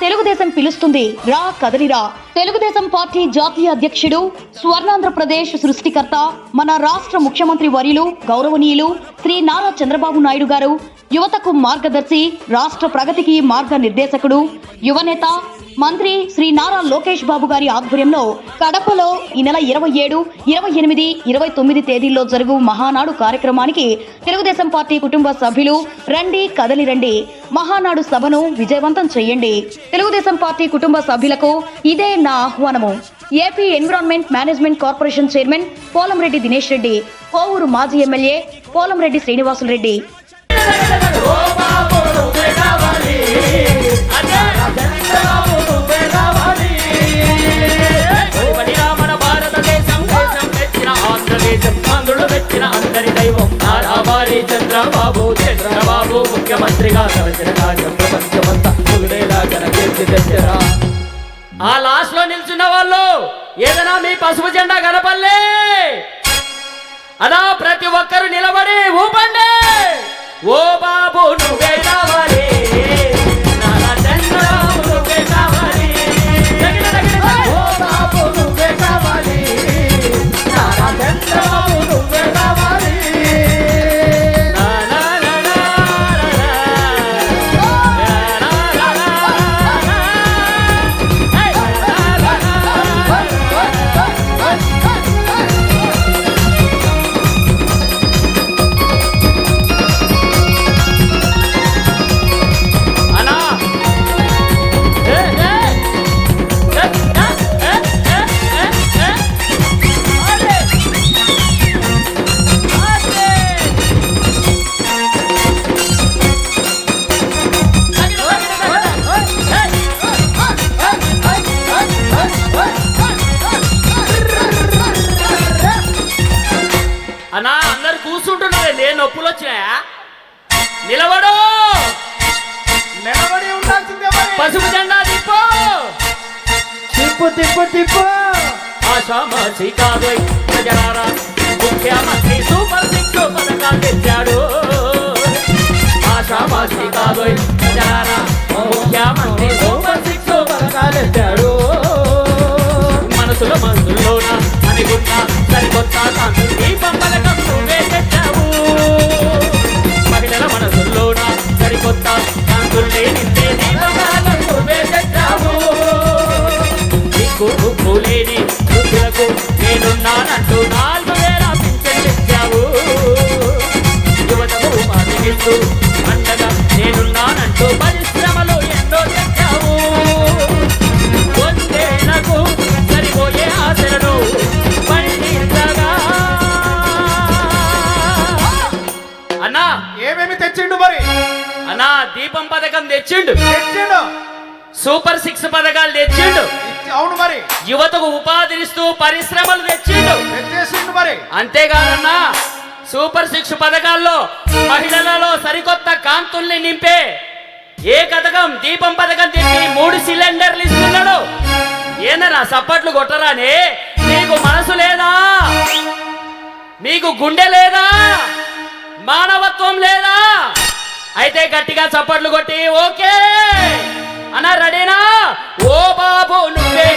తెలుగుదేశం పిలుస్తుంది రా కదలిరా తెలుగుదేశం పార్టీ జాతీయ అధ్యక్షుడు స్వర్ణాంధ్రప్రదేశ్ సృష్టికర్త మన రాష్ట్ర ముఖ్యమంత్రి వర్యులు గౌరవనీయులు శ్రీ నారా చంద్రబాబు నాయుడు గారు యువతకు మార్గదర్శి రాష్ట్ర ప్రగతికి మార్గనిర్దేశకుడు యువనేత మంత్రి శ్రీ నారా లోకేష్ బాబు గారి ఆధ్వర్యంలో కడపలో ఈ నెల ఇరవై ఏడు ఇరవై ఎనిమిది ఇరవై తొమ్మిది తేదీల్లో జరుగు మహానాడు కార్యక్రమానికి తెలుగుదేశం పార్టీ కుటుంబ సభ్యులు రండి కదలి రండి. మహానాడు సభను విజయవంతం చేయండి. తెలుగుదేశం పార్టీ కుటుంబ సభ్యులకు ఇదే నా ఆహ్వానము. AP environment management corporation chairman Polamreddy Dinesh Reddy Kovur మాజీ ఎమ్మెల్యే పోలంరెడ్డి శ్రీనివాసులు రెడ్డి. మన భారతదేశం దేశం మెచ్చిన ఆంధ్రదేశం చంద్రబాబు చంద్రబాబు ముఖ్యమంత్రిగా తలచిన రాజ్యం ప్రపంచమంతా కుదిరేలా కీర్తి తెచ్చరా ఆ లాస్ట్లో నిల్చున్న వాళ్ళు ఏదైనా మీ పసుపు జెండా కనపల్లే. అదా ప్రతి ఒక్కరు నిలబడి ఊపండి. ఓ బాబు నువ్వే కావాలి నొప్పులు వచ్చినాయా? నిలబడు. నిలబడి ఉండాల్సిందే పసుపు జెండా తిప్పు. తిప్పు తిప్పు తిప్పు. ఆషామాషి కాదు ప్రజలారా ముఖ్యమంత్రి సూపర్ సిక్స్ పథకాలు తెచ్చాడు. కాదు ప్రజలారా ముఖ్యమంత్రి సూపర్ మాటిస్తూ అండగా నేనున్నానంటూ పరిశ్రమలు ఎన్నో తెచ్చావు వందేళ్ళకు సరిపోయే ఆశలను పండించగా అన్నా! ఏమేమి తెచ్చిండు మరి? అన్నా దీపం పథకం తెచ్చిండు. తెచ్చిండు. సూపర్ సిక్స్ పథకాలు తెచ్చిండు. అవును మరి. యువతకు ఉపాధినిస్తూ పరిశ్రమలు తెచ్చిండు. తెచ్చేసిండు మరి. అంతేకాదన్నా సూపర్ సిక్స్ పథకాల్లో మహిళలలో సరికొత్త కాంతుల్ని నింపే ఏ కథకం దీపం పథకం తెచ్చి మూడు సిలిండర్లు ఇస్తున్నాడు? ఏందన్నా సప్పట్లు కొట్టరానే మీకు మనసు లేదా? మీకు గుండె లేదా? మానవత్వం లేదా? అయితే గట్టిగా చప్పట్లు కొట్టి ఓకే. అన్న రెడీనా? ఓ బాబు నువ్వే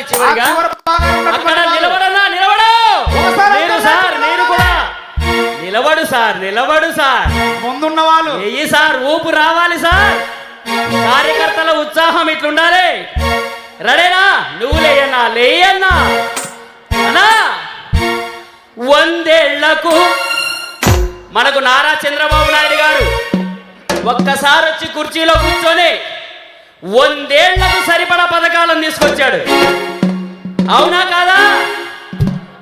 ఒక్కసారి ఆ చివరిగా అక్కడ నిలబడు! ఒకసారి నేను సార్ నిలబడు. నేను కూడా. నిలబడు సార్ నిలబడు సార్. ముందున్న వాళ్ళు. వెయ్యి సార్ ఊపు రావాలి సార్. కార్యకర్తల ఉత్సాహం ఇట్లుండాలి. రెడేనా? నువ్వు లేయన్నా లేయన్నా. అన్నా! వందేళ్ళకు మనకు నారా చంద్రబాబు నాయుడు గారు ఒక్కసారి వచ్చి కుర్చీలో కూర్చొని వందేళ్ళకు సరిపడా పథకాలను తీసుకొచ్చాడు. అవునా కాదా?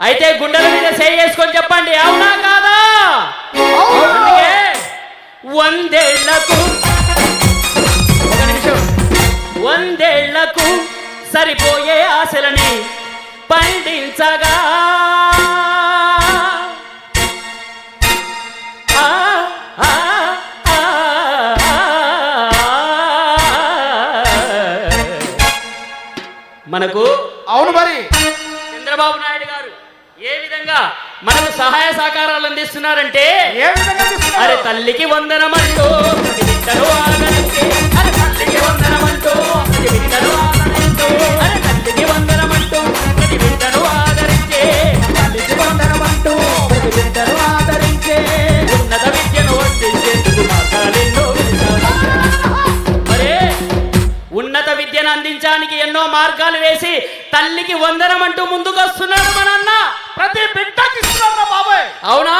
అయితే గుండెల మీద చేసుకొని చెప్పండి. అవునా కాదా? వందేళ్ళకు ఒక నిమిషం. వందేళ్ళకు సరిపోయే ఆశలని పండించగా. మనకు అవును మరి చంద్రబాబు నాయుడు గారు ఏ విధంగా మనకు సహాయ సహకారాలు అందిస్తున్నారంటే? అరే తల్లికి వందనమంటూ అరే తల్లికి వందనమంటూ మార్గాలు వేసి తల్లికి వందనమంటూ ముందుకు వస్తున్నాడు మన అన్న ప్రతి బిడ్డకి ఇస్తున్నారు బాబాయ్. అవునా?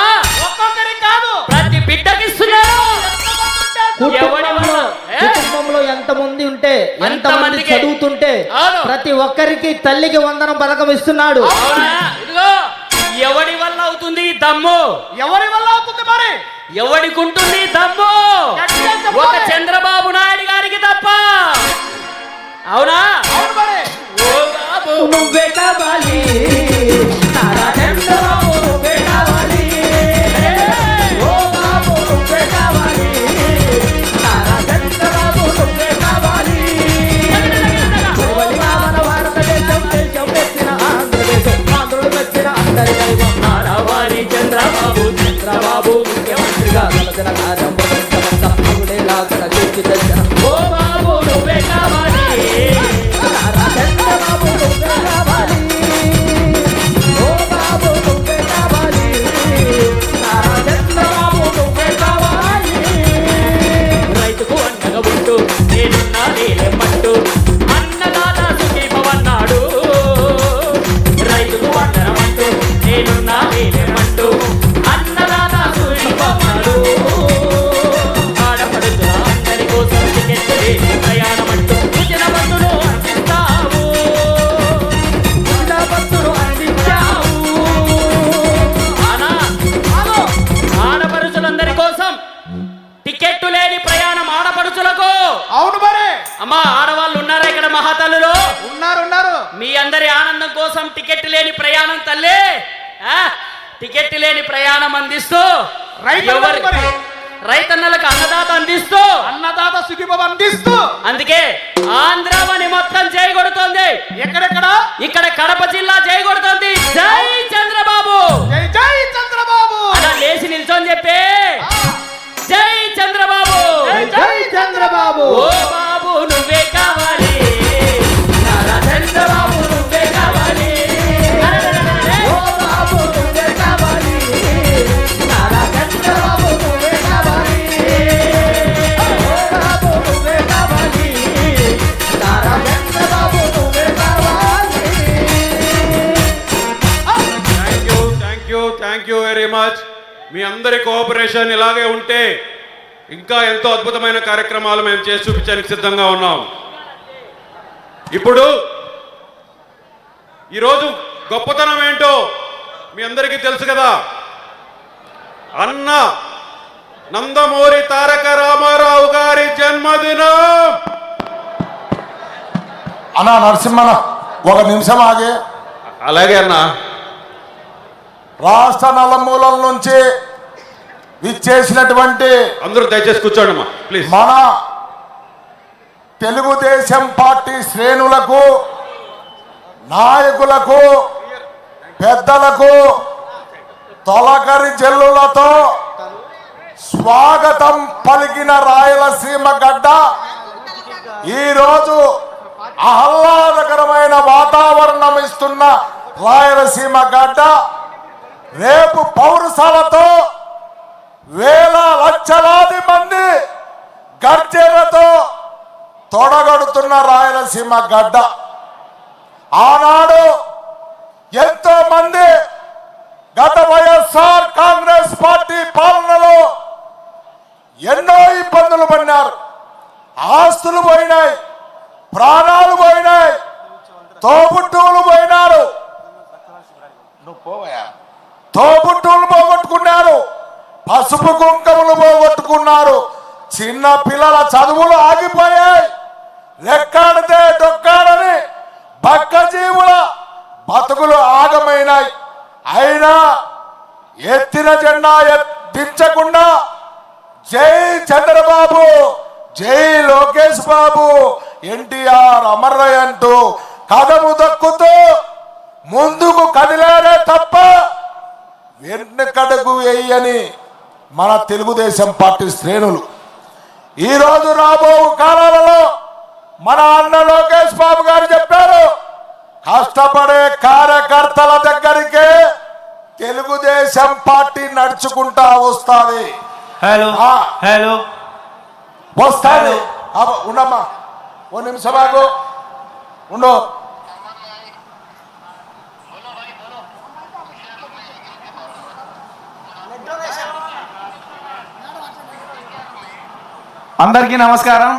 ఒక్కొక్కరికి కాదు. ప్రతి బిడ్డకి కుటుంబంలో ఎంత మంది ఉంటే ఎంత మంది. చదువుతుంటే. ప్రతి ఒక్కరికి తల్లికి వందనం పథకం ఇస్తున్నాడు ఎవడి వల్ల అవుతుంది దమ్ము? ఎవరి వల్ల అవుతుంది మరి? ఎవడికి ఉంటుంది దమ్ము. ఒక చంద్రబాబు నాయుడు గారికి de la cara. మీ అందరి ఆనందం కోసం టికెట్ లేని ప్రయాణం తల్లి? టికెట్ లేని ప్రయాణం అందిస్తూ. రైతన్నలకు అన్నదాత అందిస్తూ అన్నదాత సుఖీభవ అందిస్తూ. అందుకే ఆంధ్రవని మొత్తం జై కొడుతోంది ఎక్కడెక్కడ? ఇక్కడ కడప జిల్లా జై కొడుతోంది జై చంద్రబాబు. జై జై చంద్రబాబు. అలా లేచి నిల్చొని చెప్పే. జై చంద్రబాబు. వెరీ మచ్ మీ అందరి కోఆపరేషన్ ఇలాగే ఉంటే ఇంకా ఎంతో అద్భుతమైన కార్యక్రమాలు మేము చేసి చూపించడానికి సిద్ధంగా ఉన్నాం. ఇప్పుడు ఈరోజు గొప్పతనం ఏంటో మీ అందరికీ తెలుసు కదా. అన్న నందమూరి తారక రామారావు గారి జన్మదినం. అన్నా నరసింహన ఒక నిమిషం ఆగి. అలాగే అన్నా. రాష్ట్ర నలుమూలల నుంచి విచ్చేసినటువంటి అందరూ దయచేసి కూర్చోండి ప్లీజ్ మన తెలుగుదేశం పార్టీ శ్రేణులకు నాయకులకు పెద్దలకు తొలకరి జల్లులతో స్వాగతం పలికిన రాయలసీమ గడ్డ ఈరోజు ఆహ్లాదకరమైన ఇస్తున్న రాయలసీమ గడ్డ. రేపు పౌరసాలతో వేల లక్షలాది మంది గర్జనతో తొడగడుతున్న రాయలసీమ గడ్డ. ఆనాడు ఎంతో మంది గత వైఎస్ఆర్ కాంగ్రెస్ పార్టీ పాలనలో ఎన్నో ఇబ్బందులు పడినారు. ఆస్తులు పోయినాయి ప్రాణాలు పోయినాయి తోబుట్టువులు పోయినారు. తోబుట్టులు పోగొట్టుకున్నారు. పసుపు కుంకములు పోగొట్టుకున్నారు. చిన్న పిల్లల చదువులు ఆగిపోయాయి. లెక్కాడితే దొక్కాడని బక్క జీవుల బతుకులు ఆగమైనాయి. అయినా ఎత్తిన జెండా దించకుండా జై చంద్రబాబు జై లోకేష్ బాబు ఎన్టీఆర్ అమర్రయ్య అంటూ కథము దక్కుతూ ముందుకు కదిలారే తప్ప వెన్నకడుగు వేయని మన తెలుగుదేశం పార్టీ శ్రేణులు. ఈరోజు రాబో కాలాలలో మన అన్న లోకేష్ బాబు గారు చెప్పారు కష్టపడే కార్యకర్తల దగ్గరికే తెలుగుదేశం పార్టీ నడుచుకుంటా వస్తుంది. హలో ఆ. హలో. అబ్బ, ఉండమ్మా ఓ నిమిషం ఆగు. ఉండు. అందరికీ నమస్కారం.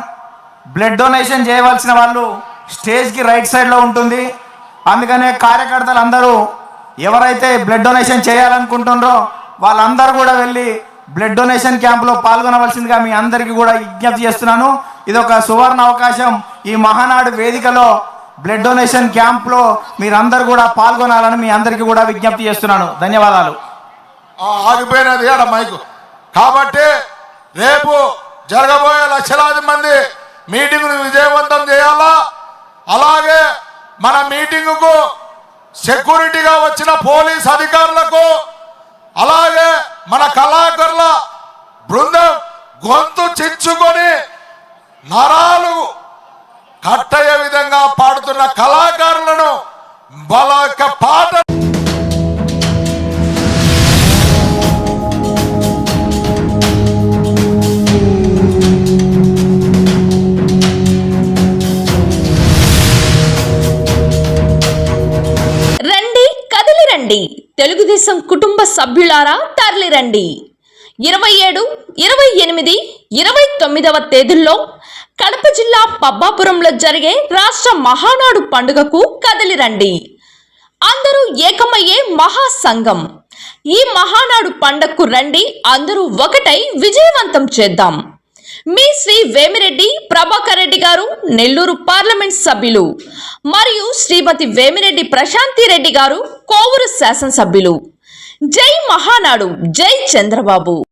బ్లడ్ డొనేషన్ చేయవలసిన వాళ్ళు స్టేజ్కి రైట్ సైడ్లో ఉంటుంది. అందుకనే కార్యకర్తలు అందరూ ఎవరైతే బ్లడ్ డొనేషన్ చేయాలనుకుంటున్నారో వాళ్ళందరూ కూడా వెళ్ళి బ్లడ్ డొనేషన్ క్యాంప్లో పాల్గొనవలసిందిగా మీ అందరికీ కూడా విజ్ఞప్తి చేస్తున్నాను. ఇది ఒక సువర్ణ అవకాశం. ఈ మహానాడు వేదికలో బ్లడ్ డొనేషన్ క్యాంప్లో మీరందరూ కూడా పాల్గొనాలని మీ అందరికీ కూడా విజ్ఞప్తి చేస్తున్నాను. ధన్యవాదాలు. ఆగిపోయినది ఆడ మైకు. కాబట్టి రేపు జరగబోయే లక్షలాది మంది మీటింగ్ను విజయవంతం చేయాలా? అలాగే మన మీటింగుకు సెక్యూరిటీగా వచ్చిన పోలీస్ అధికారులకు అలాగే మన కళాకారుల బృందం గొంతు చించుకొని నరాలు కట్టయ్యే విధంగా పాడుతున్న కళాకారులను బలక యొక్క పాట తెలుగుదేశం కుటుంబ సభ్యులారా తరలిరండి ఇరవై ఏడు ఇరవై ఎనిమిది ఇరవై తొమ్మిదవ తేదీల్లో కడప జిల్లా పబ్బాపురంలో జరిగే రాష్ట్ర మహానాడు పండుగకు కదిలిరండి అందరూ ఏకమయ్యే మహాసంఘం. ఈ మహానాడు పండగకు రండి అందరూ ఒకటై విజయవంతం చేద్దాం. మీ శ్రీ వేమిరెడ్డి ప్రభాకర్ రెడ్డి గారు నెల్లూరు పార్లమెంట్ సభ్యులు మరియు శ్రీమతి వేమిరెడ్డి ప్రశాంతి రెడ్డి గారు కోవూరు శాసనసభ్యులు. జై మహానాడు. జై చంద్రబాబు.